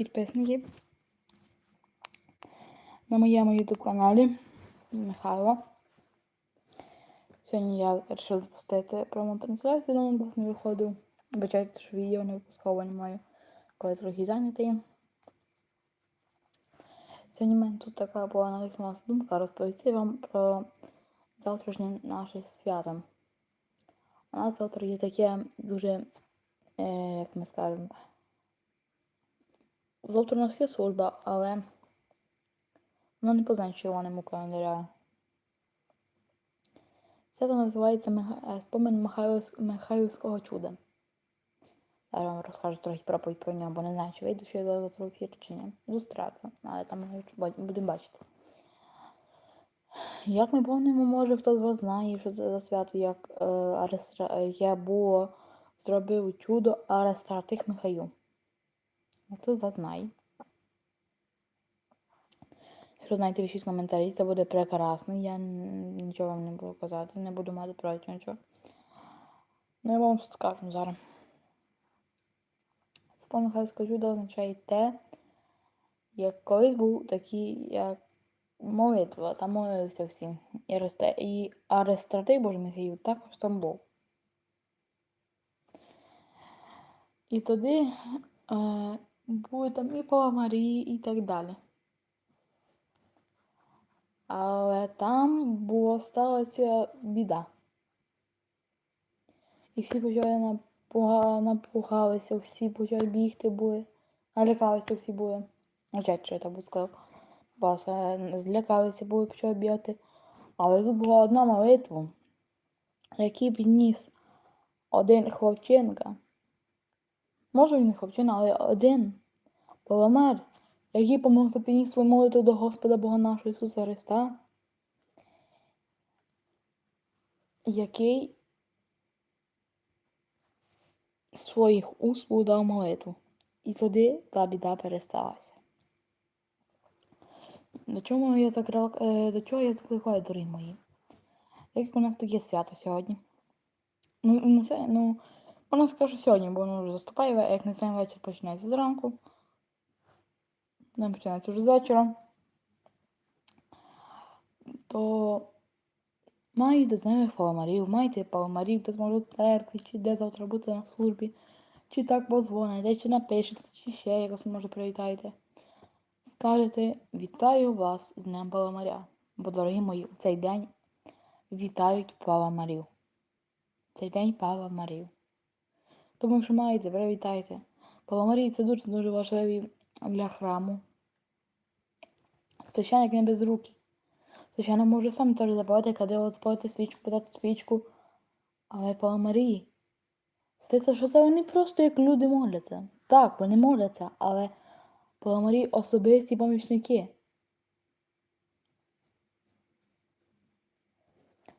підписники на моєму YouTube каналі Михайло. Сьогодні я вирішила запустити пряму трансляцію, але у вас не виходив. Бачайте, що відео не випускав, бо не маю, коли трохи зайнятий. Сьогодні в мене тут така була надихнулася думка розповісти вам про завтрашнє наше свято. У нас завтра є таке дуже, е, як ми скажемо, завтра у нас є служба, але вона не позначена у календаря. Свято називається Миха- е, Спомин Михайловсь- Михайлівського чуда. Зараз вам розкажу трохи проповідь про нього, бо не знаю, чи вийду, що я завтра ефір чи ні. Зустрітися, але там будемо бачити. Як ми помнимо, може хто з вас знає, що це за свято, як е, Арестра... е, я зробив чудо Арестратих Михаю. Хто з вас знає? Якщо знаєте, пишіть коментарі, це буде прекрасно. Я нічого вам не буду казати, не буду мати проти нічого. Ну, я вам скажу зараз. Спомин Михайлівського чудо означає те, як колись був такий, як молитва, там молився всім. І, Ареста... і Арестратий Божий Михаїл також там був. І тоді е, були там і Пава Марії, і так далі. Але там була сталася біда. І всі почали напугалися, всі почали бігти були, налякалися всі були. Очать, що я так сказав. Баса злякалися, були почали бігати. Але тут була одна молитва, який підніс один хлопчинка. Може він хлопчина, але один Поломер, який помог підніс свою молитву до Господа Бога нашого Ісуса Христа, який своїх уст дав молитву. І тоді та біда пересталася. До чого я закрив... е, до чого я закликаю, дорогі мої? Як у нас таке свято сьогодні? Ну, ну, це, ну, вона скаже сьогодні, бо воно вже заступає, а як не знаю, вечір починається зранку. Не починається вже з вечора. То маєте знайомих паламарів, маєте паламарів, де зможуть церкві, чи де завтра бути на службі, чи так позвоните, чи напишете, чи ще якось може привітаєте. Скажете, вітаю вас з Днем Паламаря. Бо, дорогі мої, в цей день вітають паламарів. Цей день паламарів. Тому що маєте, привітайте. Паламарі це дуже дуже важливі для храму. Священник не без руки. Священник може сам теж запалити кадило, запалити свічку, подати свічку. Але паламарі. Стається, що це вони просто як люди моляться. Так, вони моляться, але паламарі особисті помічники.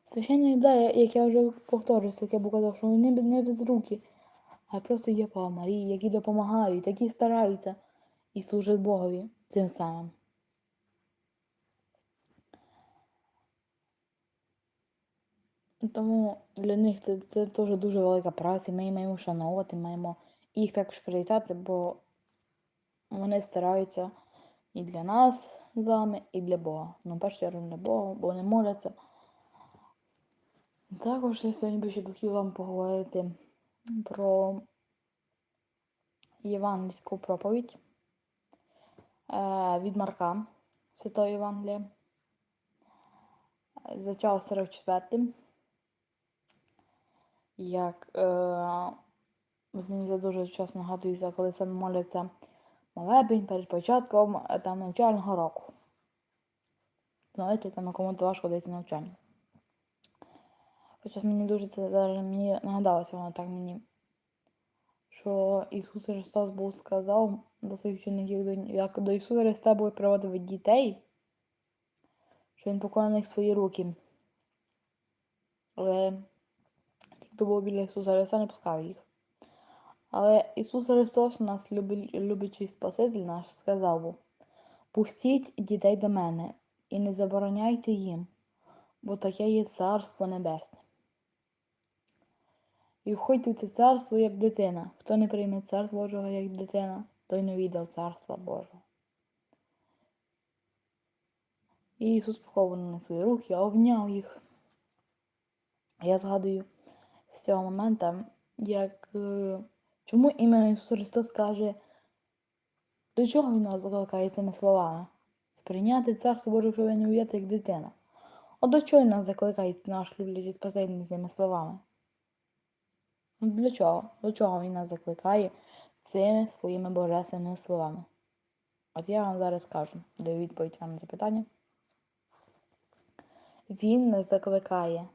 Священник, да, як я вже повторююся, як я був казав, що вони не без руки, а просто є паламарі, які допомагають, які стараються і служать Богові цим самим. Тому для них це, це теж дуже велика праця. Ми їх маємо шановувати, маємо їх також привітати, бо вони стараються і для нас з вами, і для Бога. Ну, першу чергу для Бога, бо вони моляться. Також я сьогодні би ще хотів вам поговорити про євангельську проповідь е, від Марка Святої Євангелія. Зачав 44 як е, мені це дуже часто нагадується, коли саме моляться молебень перед початком е, там навчального року. Знаєте, там кому-то важко десь навчання. Хоча мені дуже це зараз мені нагадалося воно так мені, що Ісус Христос був сказав до своїх вчеників, до- як до Ісуса Христа були приводити дітей, що Він поклав на свої руки. Але ті, хто був біля Ісуса Христа, не пускав їх. Але Ісус Христос, нас люби- любячий Спаситель наш, сказав пустіть дітей до мене і не забороняйте їм, бо таке є Царство Небесне. І входьте в це царство як дитина. Хто не прийме царство Божого як дитина, той не віддав царства Божого. І Ісус поклав на свої руки, обняв їх. Я згадую з цього моменту, як е, чому іменно Ісус Христос каже, до чого Він нас закликає цими словами? Сприйняти царство Боже, не як дитина. От до чого Він нас закликає наш люблячий спаситель цими словами? Ну, Для чого? До чого він нас закликає цими своїми божественними словами? От я вам зараз скажу, даю відповідь вам на запитання. Він нас закликає,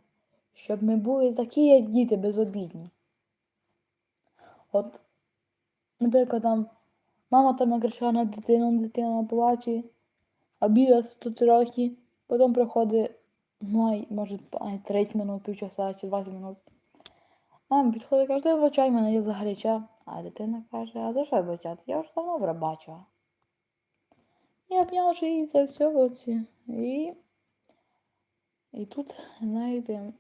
щоб ми були такі, як діти, безобідні. От, наприклад, там мама там накричала на дитину, дитина плаче, біля тут трохи, потім приходить, ну, може, 30 минут, півчаса чи 20 минут. Мама підходить каже, ти вибачай мене, я загаряча. А дитина каже, а за що вибачати? Я вже давно пробачила. Я обняв її за все оці. І... і тут, знаєте,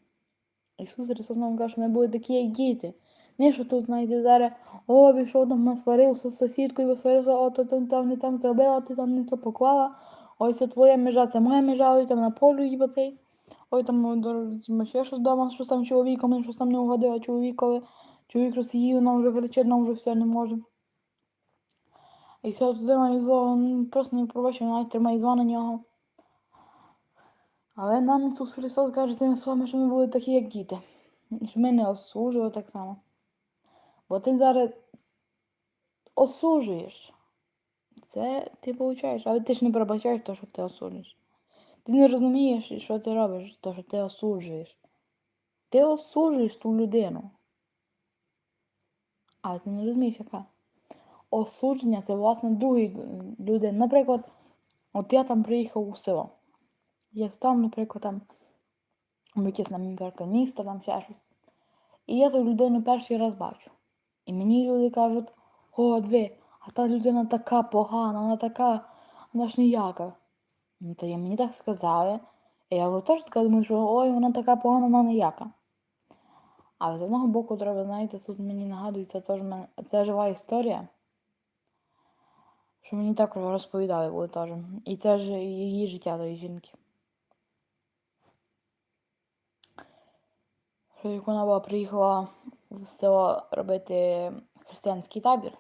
Ісус Христос нам каже, що ми були такі, як діти. Не що тут, знаєте, зараз, о, пішов там насварився з сусідкою, сварився, о, то там, там не там зробила, ти там не то поклала. Ой, це твоя межа, це моя межа, ой, там на полю її цей. Ой, там до- ще щось вдома, щось там чоловіком, щось там не угодила чоловікові. Чоловік розсіїв, нам вже кричить, нам вже все не може. І все, туди має звон, просто не пробачив, навіть тримає звон на нього. Але нам Ісус Христос каже цими словами, що ми були такі, як діти. Що ми не осуджували так само. Бо ти зараз осуджуєш. Це ти получаєш, але ти ж не пробачаєш те, що ти осуджуєш. Ти не розумієш, що ти робиш, те, що ти осуджуєш. Ти осуджуєш ту людину. Але ти не розумієш, яка. Осудження це власне другої людини. Наприклад, от я там приїхав у село. Я став, наприклад, там в якесь наприклад, місто, там ще щось. І я ту людину перший раз бачу. І мені люди кажуть, о, диви, а та людина така погана, вона така, вона ж ніяка. Ну, то я мені так сказали. І я вже теж така думаю, що ой, вона така погана, вона ніяка. Але з одного боку, треба, знаєте, тут мені нагадується теж мен- це жива історія. Що мені також розповідали були теж. І це ж її життя тої жінки. Що як вона була приїхала в село робити християнський табір.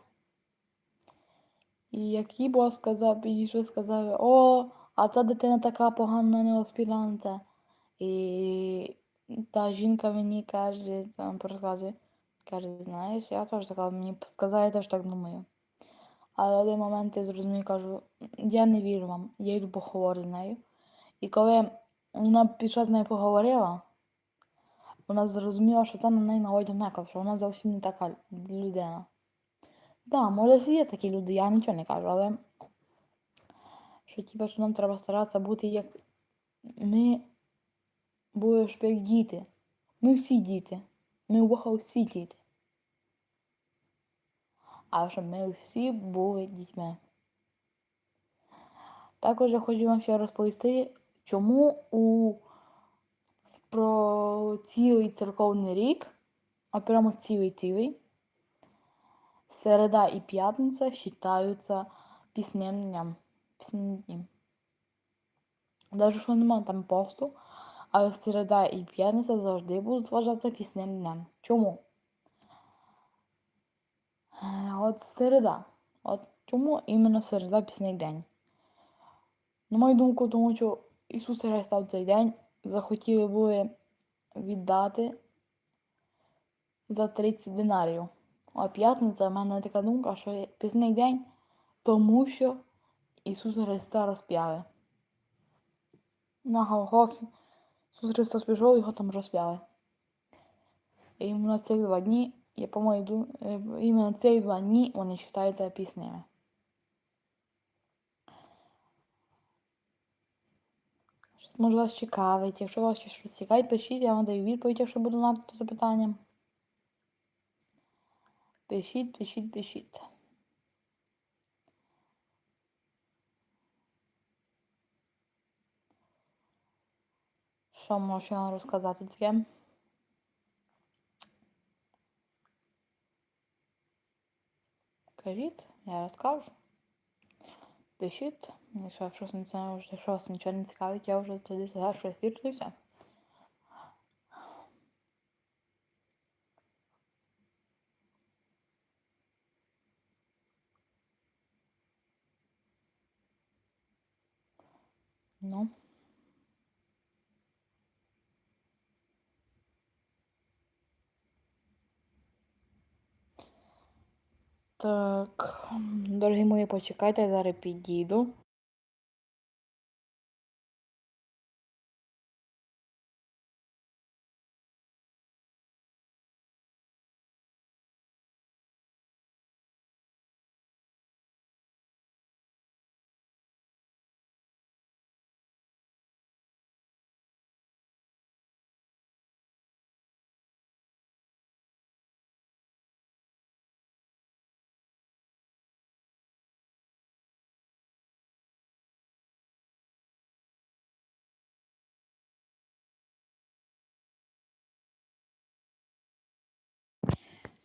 І як їй бос сказав, підійшли, сказали, о, а ця дитина така погана не на це. І та жінка мені каже, вам розказує, каже, знаєш, я теж така, мені сказала, я теж так думаю. Але в один момент я зрозумів, кажу, я не вірю вам, я йду поговорю з нею. І коли вона пішла з нею поговорила, вона зрозуміла, що це на неї наводить наказ, що вона зовсім не така людина. Так, да, може є такі люди, я нічого не кажу, але що типа, що нам треба старатися бути як ми були ж як діти. Ми всі діти. Ми у Бога всі діти. А щоб ми всі були дітьми. Також я хочу вам ще розповісти, чому у про цілий церковний рік, а прямо цілий-цілий, середа і п'ятниця вважаються пісним днем. Пісним днем. Навіть що немає там посту, але середа і п'ятниця завжди будуть вважатися пісним днем. Чому? От середа. От чому іменно середа пісний день? На мою думку, тому що Ісус Христос цей день захотіли були віддати за 30 динарів. А п'ятниця в мене така думка, що пісний день, тому що Ісус Христа розп'яли. На Голгофі Ісус Христос пішов, його там розп'яли. І іменно цих два дні, я по-моєму, е, іменно ці два дні вони вважаються піснями. Може вас цікавить. Якщо вас щось цікавить, пишіть, я вам даю відповідь, якщо буду знати запитання. Пишіть, пишіть, пишіть. Що можу розказати таке? Кажіть, я розкажу. Пишіть, якщо вас нічого не цікавить, я вже тоді завершу ефір і все. Ну. Так, дорогі мої, почекайте, я зараз підійду.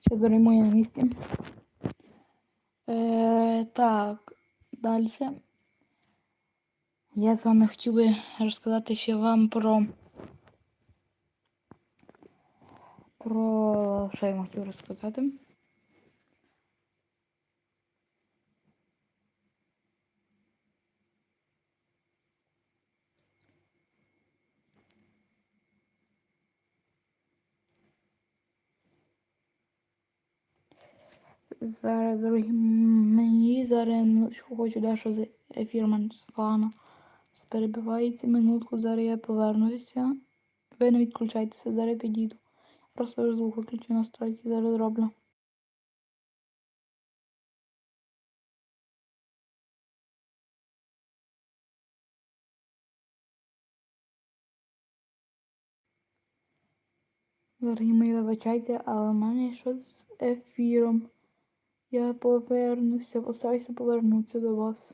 Все, дорогі мої на місці. Е, так, далі. Я з вами хотів би розказати ще вам про. Про що я хотів розказати? Зараз, дорогі мої, зараз хочу дещо з ефір мене складно. Перебивається минутку, зараз я повернуся. Ви не відключайтеся, зараз підійду. Просто звук виключу настройки, зараз зроблю. Дорогі мої, вибачайте, але в мене щось з ефіром. Я повернуся, постараюся повернутися до вас.